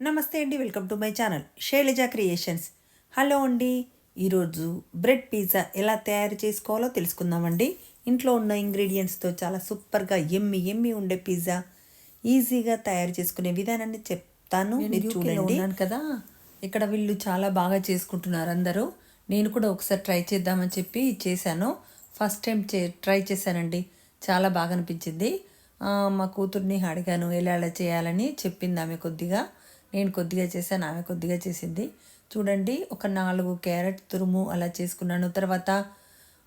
నమస్తే అండి welcome to my channel Shailaja creations. Hello అండి ఈరోజు బ్రెడ్ పిజ్జా ఎలా తయారు చేసుకోవాలో తెలుసుకుందామండి. ఇంట్లో ఉన్న ఇంగ్రీడియంట్స్తో చాలా సూపర్గా ఎమ్మి ఎమ్మి ఉండే పిజ్జా. ఈజీగా తయారు చేసుకునే విధానాన్ని చెప్తాను మీరు చూడండి. కదా ఇక్కడ వీళ్ళు చాలా బాగా చేసుకుంటున్నారు అందరూ. నేను కూడా ఒకసారి ట్రై చేద్దామని చెప్పి చేశాను. ఫస్ట్ టైం చే ట్రై చేశానండి. చాలా బాగా అనిపించింది. మా కూతుర్ని అడిగాను ఎలా ఎలా చేయాలని చెప్పింది ఆమె కొద్దిగా. నేను కొద్దిగా చేశాను ఆమె కొద్దిగా చేసింది. చూడండి ఒక నాలుగు క్యారెట్ తురుము అలా చేసుకున్నాను. తర్వాత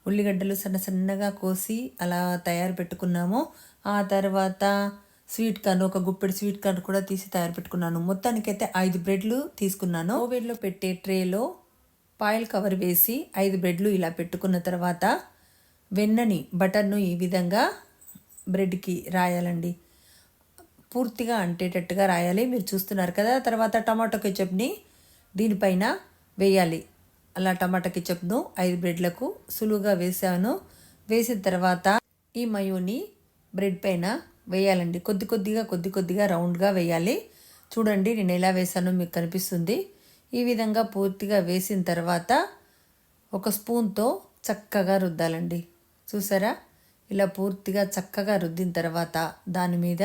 ఉల్లిగడ్డలు సన్న సన్నగా కోసి అలా తయారు పెట్టుకున్నాము. ఆ తర్వాత స్వీట్ కార్న్ ఒక గుప్పెడు స్వీట్ కార్న్ కూడా తీసి తయారు పెట్టుకున్నాను. మొత్తానికైతే ఐదు బ్రెడ్లు తీసుకున్నాను. ఓవెన్లో పెట్టే ట్రేలో పాయిల్ కవర్ వేసి ఐదు బ్రెడ్లు ఇలా పెట్టుకున్న తర్వాత వెన్నని బటర్ను ఈ విధంగా బ్రెడ్కి రాయాలండి. పూర్తిగా అంటేటట్టుగా రాయాలి. మీరు చూస్తున్నారు కదా తర్వాత టమాటో కెచప్ని దీనిపైన వేయాలి. అలా టమాటా కెచప్ను ఐదు బ్రెడ్లకు సులువుగా వేసాను. వేసిన తర్వాత ఈ మయోని బ్రెడ్ పైన వేయాలండి. కొద్ది కొద్దిగా కొద్ది కొద్దిగా రౌండ్గా వేయాలి. చూడండి నేను ఎలా వేసానో మీకు కనిపిస్తుంది. ఈ విధంగా పూర్తిగా వేసిన తర్వాత ఒక స్పూన్తో చక్కగా రుద్దాలండి. చూసారా? ఇలా పూర్తిగా చక్కగా రుద్దిన తర్వాత దాని మీద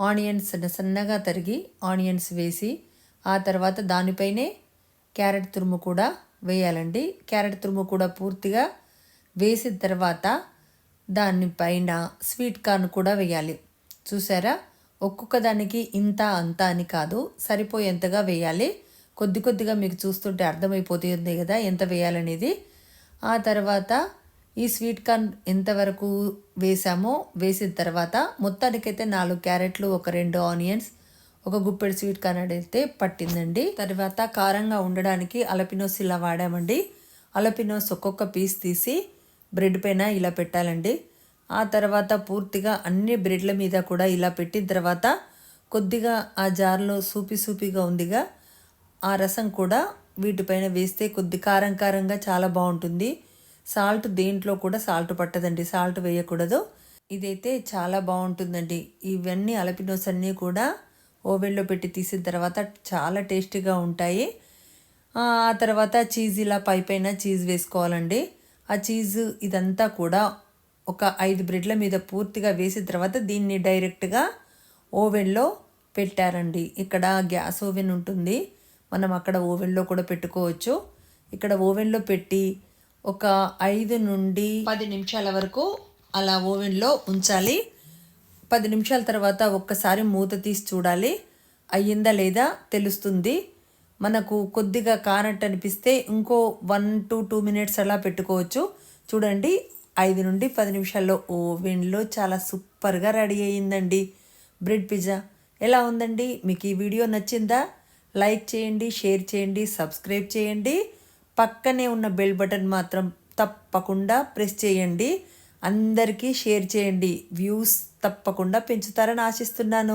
ఆనియన్స్ సన్నగా తరిగి ఆనియన్స్ వేసి ఆ తర్వాత దానిపైనే క్యారెట్ తురుము కూడా వేయాలండి. క్యారెట్ తురుము కూడా పూర్తిగా వేసిన తర్వాత దానిపైన స్వీట్ కార్న్ కూడా వేయాలి. చూసారా? ఒక్కొక్క దానికి ఇంత అంత అని కాదు. సరిపోయేంతగా వేయాలి. కొద్ది కొద్దిగా మీకు చూస్తుంటే అర్థమైపోతుంది కదా ఎంత వేయాలనేది. ఆ తర్వాత ఈ స్వీట్ కార్న్ ఎంతవరకు వేసామో వేసిన తర్వాత మొత్తానికైతే నాలుగు క్యారెట్లు ఒక రెండు ఆనియన్స్ ఒక గుప్పెడు స్వీట్ కార్న్ అయితే పట్టిందండి. తర్వాత కారంగా ఉండడానికి అలపినోస్ ఇలా వాడామండి. అలపినోస్ ఒక్కొక్క పీస్ తీసి బ్రెడ్ పైన ఇలా పెట్టాలండి. ఆ తర్వాత పూర్తిగా అన్ని బ్రెడ్ల మీద కూడా ఇలా పెట్టిన తర్వాత కొద్దిగా ఆ జార్లో సూపి సూపిగా ఉందిగా ఆ రసం కూడా వీటిపైన వేస్తే కొద్ది కారం కారంగా చాలా బాగుంటుంది. సాల్ట్ దేంట్లో కూడా సాల్ట్ పట్టదండి సాల్ట్ వేయకూడదు. ఇదైతే చాలా బాగుంటుందండి. ఇవన్నీ అలపినోస్ అన్నీ కూడా ఓవెన్లో పెట్టి తీసిన తర్వాత చాలా టేస్టీగా ఉంటాయి. ఆ ఆ తర్వాత చీజ్ ఇలా పై పైన చీజ్ వేసుకోవాలండి. ఆ చీజ్ ఇదంతా కూడా ఒక ఐదు బ్రెడ్ల మీద పూర్తిగా వేసిన తర్వాత దీన్ని డైరెక్ట్గా ఓవెన్లో పెట్టారండి. ఇక్కడ గ్యాస్ ఓవెన్ ఉంటుంది. మనం అక్కడ ఓవెన్లో కూడా పెట్టుకోవచ్చు. ఇక్కడ ఓవెన్లో పెట్టి ఒక ఐదు నుండి పది నిమిషాల వరకు అలా ఓవెన్లో ఉంచాలి. పది నిమిషాల తర్వాత ఒక్కసారి మూత తీసి చూడాలి. అయ్యిందా లేదా తెలుస్తుంది. మనకు కొద్దిగా కానట్టు అనిపిస్తే ఇంకో వన్ టు టూ మినిట్స్ అలా పెట్టుకోవచ్చు. చూడండి ఐదు నుండి పది నిమిషాల్లో ఓవెన్లో చాలా సూపర్గా రెడీ అయ్యిందండి. బ్రెడ్ పిజ్జా ఎలా ఉందండి? మీకు ఈ వీడియో నచ్చిందా? లైక్ చేయండి షేర్ చేయండి సబ్స్క్రైబ్ చేయండి. పక్కనే ఉన్న బెల్ బటన్ మాత్రం తప్పకుండా ప్రెస్ చేయండి. అందరికీ షేర్ చేయండి. వ్యూస్ తప్పకుండా పెంచుతారని ఆశిస్తున్నాను.